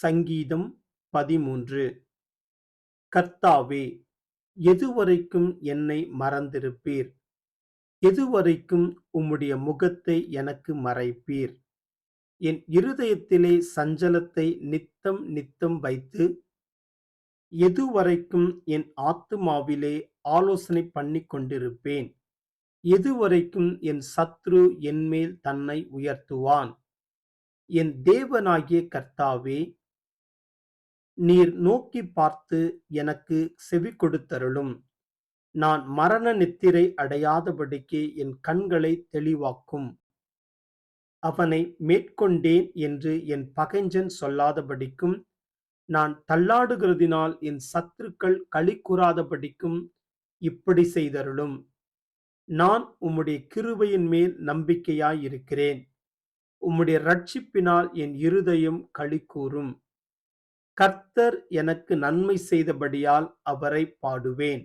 சங்கீதம் பதிமூன்று. கர்த்தாவே எதுவரைக்கும் என்னை மறந்திருப்பீர்? எதுவரைக்கும் உம்முடைய முகத்தை எனக்கு மறைப்பீர்? என் இருதயத்திலே சஞ்சலத்தை நித்தம் நித்தம் வைத்து எதுவரைக்கும் என் ஆத்துமாவிலே ஆலோசனை பண்ணி கொண்டிருப்பேன்? எதுவரைக்கும் என் சத்ரு என்மேல் தன்னை உயர்த்துவான்? என் தேவனாகிய கர்த்தாவே நீர் நோக்கி பார்த்து எனக்கு செவி கொடுத்தருளும். நான் மரண நித்திரை அடையாதபடிக்கு என் கண்களை தெளிவாக்கும். அவனை மேற்கொண்டேன் என்று என் பகைஞ்சன் சொல்லாதபடிக்கும் நான் தள்ளாடுகிறதினால் என் சத்துருக்கள் களி கூறாதபடிக்கும் இப்படி செய்தருளும். நான் உம்முடைய கிருபையின் மேல் நம்பிக்கையாயிருக்கிறேன். உம்முடைய ரட்சிப்பினால் என் இருதயம் களி கூறும். கர்த்தர் எனக்கு நன்மை செய்தபடியால் அவரை பாடுவேன்.